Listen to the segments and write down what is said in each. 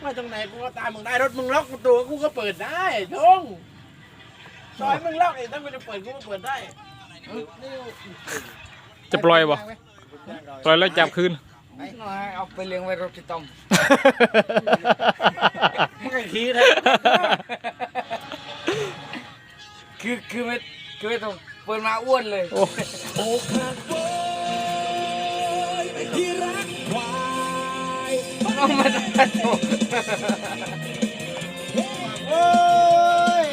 ไปตรงไหนกูก็ตามมึงได้รถมึงล็อกประตูกูก็เปิดได้ทงซอยมึงล็อกเองถ้ากูจะเปิดกูก็เปิดได้จะปล่อยบ่ปล่อยแล้วจับคืนน้อยเอาไปเลี้ยงไว้รถที่ต้มมึงไอ้ขี้นะคือคือไม่คือไม่ต้องเปิดมาอ้วนเลยโอ้ต้ องมาตัดตัวโอ้ย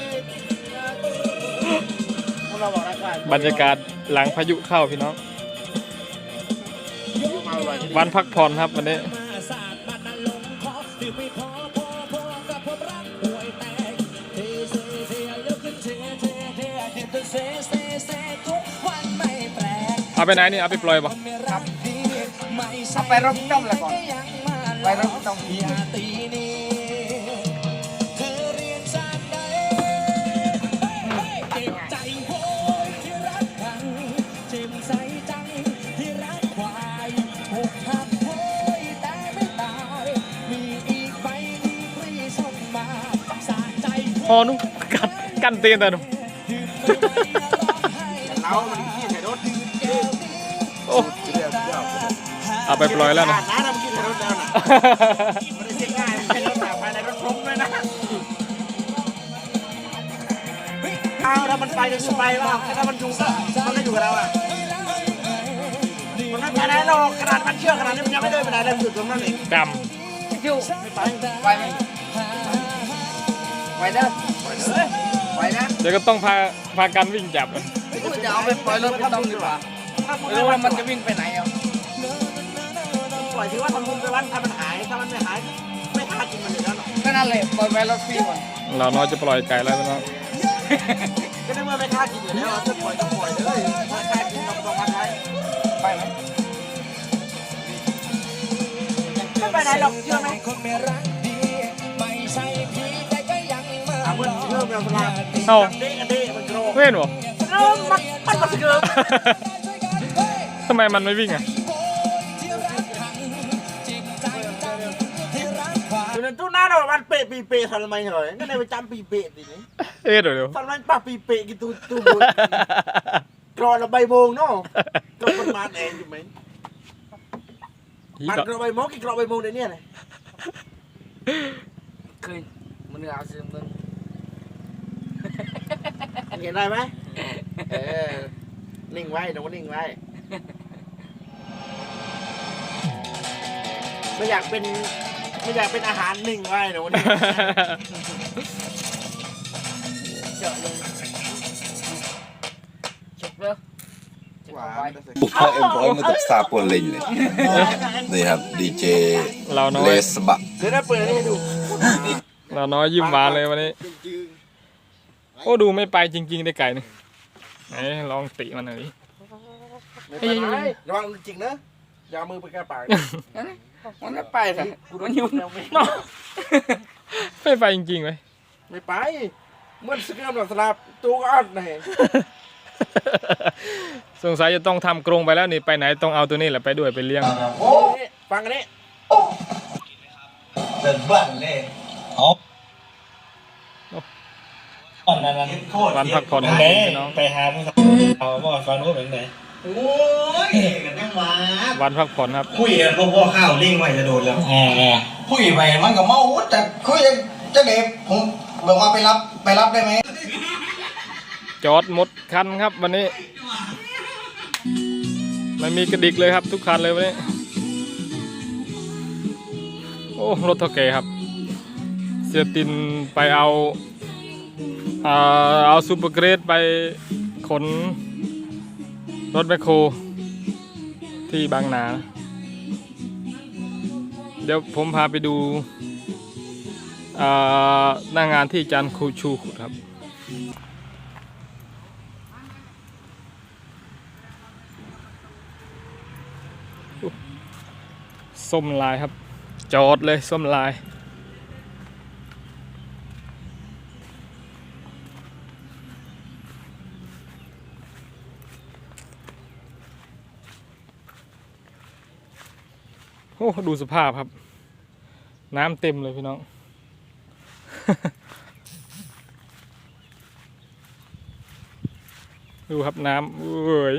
มึงเราบอกรักกันบรรยากาศหลังพายุเข้าพี่น้อง วันพักผ่อนครับวันนี้ เอาไปไหนนี่ เอาไปปล่อยบ่ ครับเอาไปรถที่ต้มละก่อน ไว้แล้วต้องทีมตีนี้เธอเรียนชาติใดเจ็บใจโวยที่รักกันเจ็บใจจังที่รักควายอกหักโวยแต่ไม่ตาย มีอีกใบนึ่งที่ส่งมาสาใจพอนุกัดกันเตียนแต่นุเอาแล้ใส่โอ้เอาไปปล่อยแล้วนะ มันได้เช็คง่ายมันเป็นรถแบบภายในรถพรมด้วยนะเอาถ้ามันไปจะอยู่ไปว่าถ้ามันอยู่ก็มันก็อยู่กับเราอะมันไม่ไปไหนหรอกขนาดมันเชื่อขนาดนี้มันยังไม่เดินไปไหนเลยมันอยู่ตรงนั้นเองกคิวไม่ไปไปไหมไปเด้อเฮ้ยไปนะำเดี๋ยวก็ต้องพาพากันวิ่งจับอะกูจะเอาไปปล่อยรถที่ต้มดีกว่าไม่รู้ว่ามันจะวิ่งไปไหนอะปล่ อยถือว่าทำบุญไปวันถ้ามันหายถ้ามันไม่หายไม่ฆ่ากินมันอยู่แล้วหรอกก็นั่นเลยปล่อยไปรถฟรีก่อนเราน้อยจะปล่อยไก่แล้วพี่น้องก็ในเมื่อไม่ฆ่ากินอยู่แล้วจะปล่อยก็ปล่อยเลยถ้าฆ่ากินต้องต้องมาใช้ไปไหมไม่ไปไหนหรอกเชื่อไหมอะมันเชื่อแบบเวลาเอ้าเด้กันเด้มันโกรธเว้นบ่เออมันมันมันเกินทำไมมันไม่วิ่งอะ ตู้หน้าเรามันเปะปีเปะทำไมเหรอก็ในประจำปีเปะดินี่เอ๊ะเดี๋ยวเดี๋ยวทำไมป้าปีเปะกินตู้ตู้บนกรอละใบโมงเนาะก็มันมาเองอยู่ไหมอีมันกกรอใบโมงกี่กรอใบโมงเดี๋ยวนี้เลยเคยมันเอาซื้อมึงเห็นได้ไหมเออนิ่งไว้หนูนิ่งไว้ไม่อยากเป็น ไม่อยากเป็นอาหารนิ่งไว้หนูนิ่งไว้เจาะเลยเช็คเลยเช็คเอาไว้บุกเข้าเอ็มร้อยมาจากซาปวนลิงเลยนี่ครับดีเจเราน้อเลย สบะเดี๋ยวได้เปิดให้ดูเราน้อยยิ้มหวานเลยวันนี้ โอ้ดูไม่ไปจริง ๆ ได้ไก่นี่ไหนลองติมันหน่อยดิ ไม่เป็นไรระวังจริงนะอย่าเอามือไปกระปาก มันไม่ไปสิมันอยู่เราไม่เนาะไม่ไปจริงๆไหมไม่ไปเมื่อสเกิมหลังสลับตัวก็อัดไหนสงสัยจะต้องทำกรงไปแล้วนี่ไปไหนต้องเอาตัวนี้แหละไปด้วยไปเลี้ยงโอ้ฟังอันนี้เดินบ้านเลยเอาตอนนั้นโคตรวันพักผ่อนไหนพี่น้องไปหาผู้สาวเอาว่าฟังรู้เป็นไง โอ้ยกันทั้งวันวันพักผ่อนครับ คุยกันพวกพ่อข้าวลิงไว้จะโดนแล้วคุยไปมันก็เมาแต่คุยจะเด็กผมบอกว่าไปรับไปรับได้ไหมจอดหมดคันครับวันนี้ ไม่มีกระดิกเลยครับ ทุกคันเลยวันนี้ โอ้รถเท่าแก่ครับ เสียตินไปเอาอ่าเอาซูเปอร์เกรดไปขน รถแมคโครที่บางนา เดี๋ยวผมพาไปดูหน้างานที่จันทร์คูชูขุดครับ ส้มลายครับ จอดเลยส้มลาย อ้ดูสภาพครับ น้ำเต็มเลยพี่น้อง ดูครับน้ำเอ้ย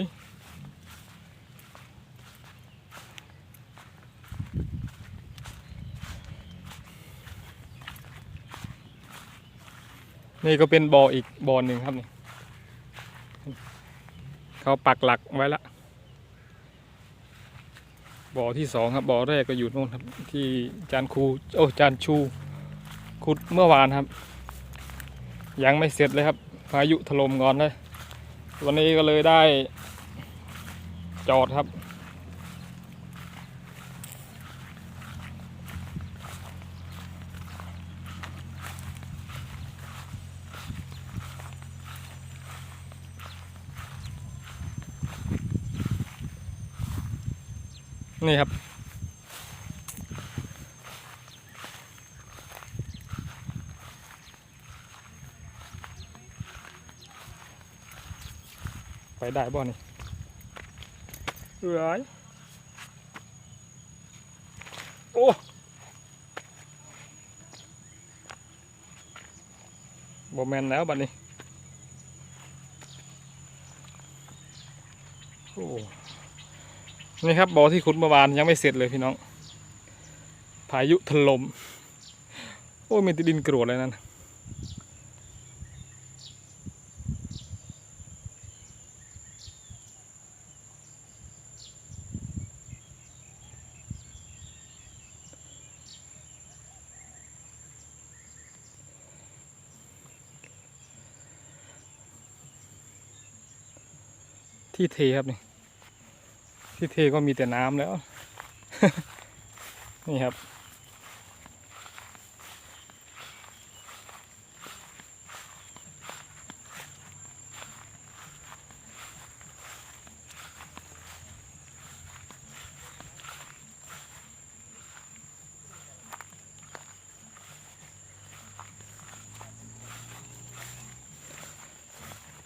นี่ก็เป็นบ่ออีกบ่อหนึ่งครับนี่เขาปักหลักไว้และ บ่อที่สองครับบ่อแรกก็อยู่โน่นครับ ที่จานครูโอ้จานชูขุดเมื่อวานครับ ยังไม่เสร็จเลยครับพายุถล่มก่อนเลยวันนี้ก็เลยได้จอดครับ นี่ครับ ไปได้บ่นี่เอ้ยโอ้บ่แมนแล้วบัดนี้โอ้ นี่ครับบ่อที่ขุดเมื่อวานยังไม่เสร็จเลยพี่น้อง พายุถล่มโอ้ยมีแติดินกรวดเลยนั่นที่เทครับนี่ ที่เทก็มีแต่น้ำแล้ว นี่ครับ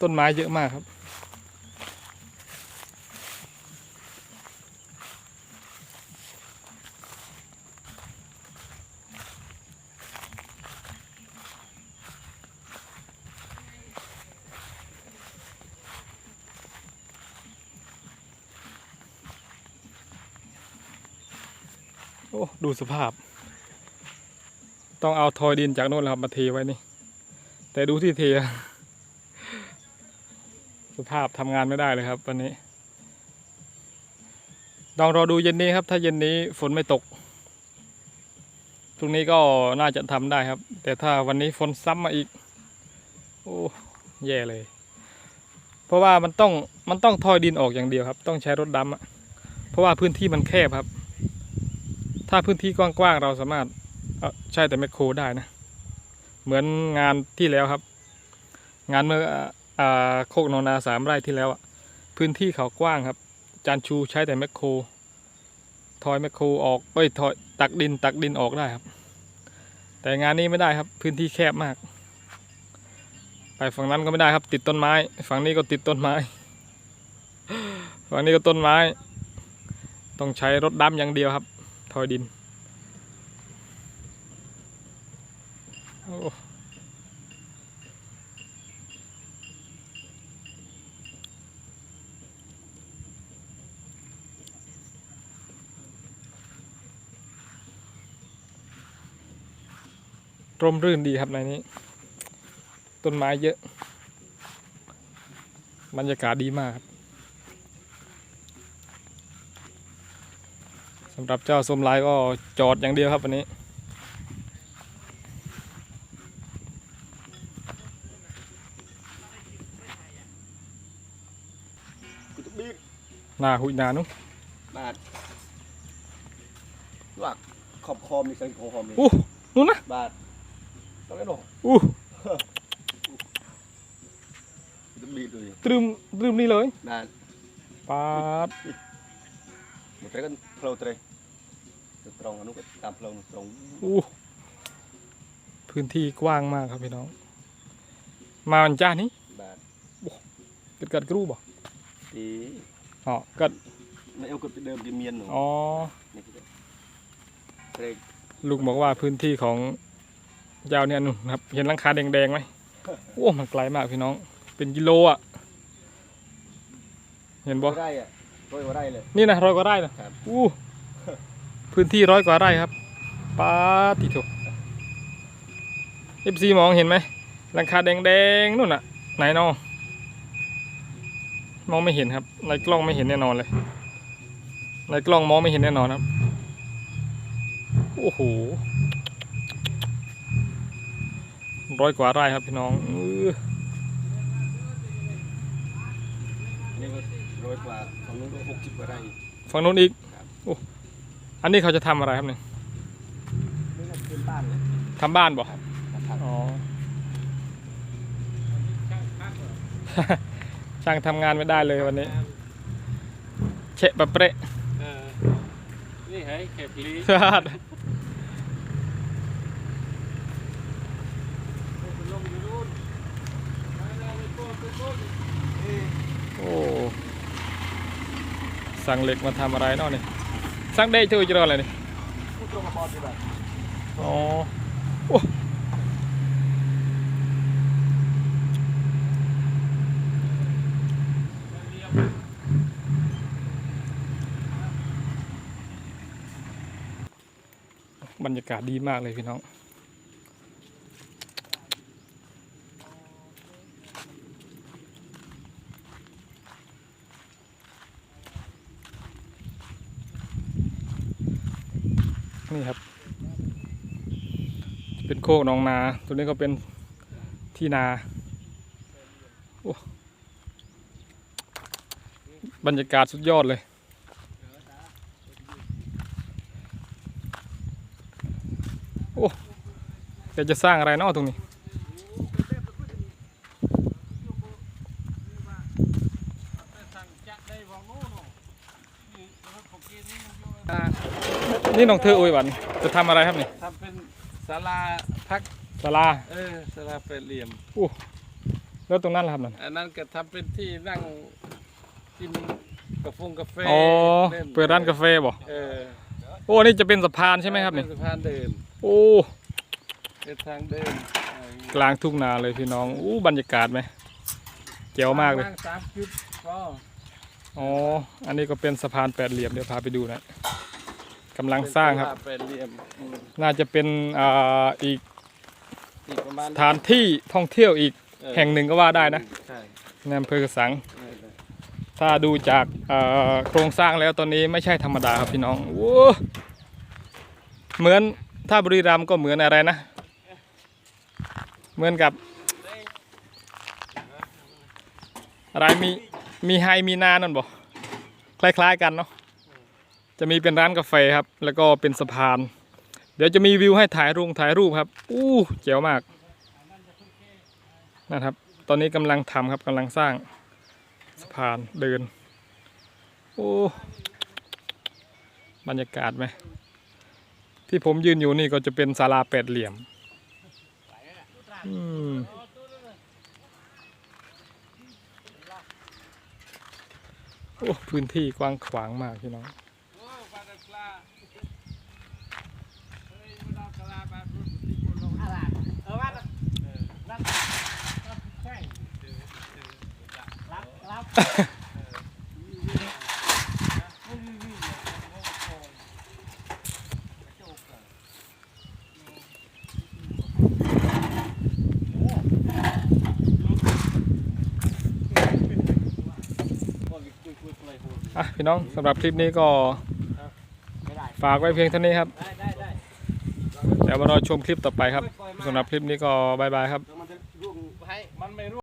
ต้นไม้เยอะมากครับ อ้ดูสภาพ ต้องเอาทอยดินจากโน่นแหละครับมาเทไว้นี่ แต่ดูที่เท สภาพทำงานไม่ได้เลยครับวันนี้ลองรอดูเย็นนี้ครับ ถ้าเย็นนี้ฝนไม่ตกพรุ่งนี้ก็น่าจะทำได้ครับ แต่ถ้าวันนี้ฝนซ้ำมาอีก โอ้แย่เลย เพราะว่ามันต้องมันต้องทอยดินออกอย่างเดียวครับ ต้องใช้รถดำเพราะว่าพื้นที่มันแคบครับ ถ้าพื้นที่กว้างๆเราสามารถใช้แต่แมคโครได้นะ เหมือนงานที่แล้วครับ งานเมื่อโคกนองนาสามไร่ที่แล้วอะพื้นที่เขากว้างครับ จานชูใช้แต่แมคโครทอยแมคโครออกเอ้ยทอยตักดินตักดินออกได้ครับ แต่งานนี้ไม่ได้ครับ พื้นที่แคบมาก ไปฝั่งนั้นก็ไม่ได้ครับ ติดต้นไม้ ฝั่งนี้ก็ติดต้นไม้ ฝั่งนี้ก็ต้นไม้ ต้องใช้รถดำอย่างเดียวครับ อยดิน โอ้ร่มรื่นดีครับในนี้ ต้นไม้เยอะ บรรยากาศดีมากครับำหรับเจ้าสมลายก็จอดอย่างเดียวครับวันนี้กูจะบีบหน้าหุยหนานุบาดลวกขอบคอมีใส่คอคอมีอู้นู่นนะบาดต้องได้หรออู้กูจะบีบเลยตรึมตรึมนี่เลยบาดปาดหมดเลยกันเพลาเตรตรงอนุก็ตามเพลาตรงอู้พื้นที่กว้างมากครับพี่น้อง มาวันจ้านี้บาดเกิดเกิดกรูบ่ตีอ๋อเกิดในเอากดเดิมที่เมียนหนูอ๋อนี่คือเตรลุงบอกว่าพื้นที่ของยาวเนี่ยนู่นครับ เห็นหลังคาแดงๆไหมโอ้มันไกลมากพี่น้อง เป็นกิโลอะ เห็นบ่ได้อะร้อยกว่าได้เลย นี่นะร้อยกว่าไร่นะครับอู้ พื้นที่ร้อยกว่าไร่ครับป้าติโถเอฟซีมองเห็นไหมหลังคาแดงๆนู่นน่ะ ไหนนอมองไม่เห็นครับในกล้องไม่เห็นแน่นอนเลยในกล้องมองไม่เห็นแน่นอนครับโอ้โหร้อยกว่าไร่ครับพี่น้องอื้อนี่ก็ร้อยกว่าของนู้นก็หกสิบกว่าได้อีกฝั่งนู้นอีกโอ้ อันนี้เขาจะทำอะไรครับเนี่ยนี่ก็เป็นบ้านเลยทำบ้านบ่ครับอ๋อ ช่างทำงานไม่ได้เลยวันนี้เฉะปะเปะ นี่ให้เก็บลีโอ้ สั่งเหล็กมาทำอะไรเนาะนี่ สั่งได้ช่วยจะรออะไรนี่อ๋อโอ้บรรยากาศดีมากเลยพี่น้อง นี่ครับ เป็นโคกหนองนา ตัวนี้ก็เป็นที่นาบรรยากาศสุดยอดเลย โอ้แกจะสร้างอะไรเนาะตรงนี้นี่น้ องเธอโอยหวันจะทำอะไรครับนี่ทำเป็นศาลาพักศาลาเออศาลาแปดเหลี่ยมแล้วตรงนั้นล่ะครับนั่นอันนั้นก็ทำเป็นที่นั่งกินกาแฟกาแฟอ๋อล่เปิดร้านกาแฟบ่เออโอ้นี่จะเป็นสะพานใช่ไหมครับนี่เป็นสะพานเดินโอ้เป็นทางเดินกลางทุ่งนาเลยพี่น้องอู้บรรยากาศไหมเจ๋วมากเลยวงสามจุดก็ อ๋อ อันนี้ก็เป็นสะพานแปดเหลี่ยมเดี๋ยวพาไปดูนะกำลังสร้างครับ เป็นศลแปดเหลี่ยมอืมน่าจะเป็นอ่าอีกอีกประมาณสถานที่ท่องเที่ยวอีกเออแห่งหนึ่งก็ว่าได้นะใช่ในอำเภอกระสังเออถ้าดูจากเอ่อโครงสร้างแล้วตอนนี้ไม่ใช่ธรรมดาครับพี่น้องโอ้เหมือนถ้าบุรีรัมย์ก็เหมือนอะไรนะ เหมือนกับ อะไรมี มีไฮมีนานั่นบ่คล้าย ๆ กันเนาะจะมีเป็นร้านกาแฟครับ แล้วก็เป็นสะพาน เดี๋ยวจะมีวิวให้ถ่ายรูปถ่ายรูปครับอู้เจ๋วมากนะครับ ตอนนี้กำลังทำครับกำลังสร้างสะพานเดินโอ้บรรยากาศไหมที่ผมยืนอยู่นี่ก็จะเป็นศาลาแปดเหลี่ยมอืม โอ้พื้นที่กว้างขวางมากพี่น้องอะ พี่น้องสำหรับคลิปนี้ก็ฝากไว้เพียงเท่านี้ครับ เดี๋ยวมารอชมคลิปต่อไปครับสำหรับคลิปนี้ก็บายบายครับ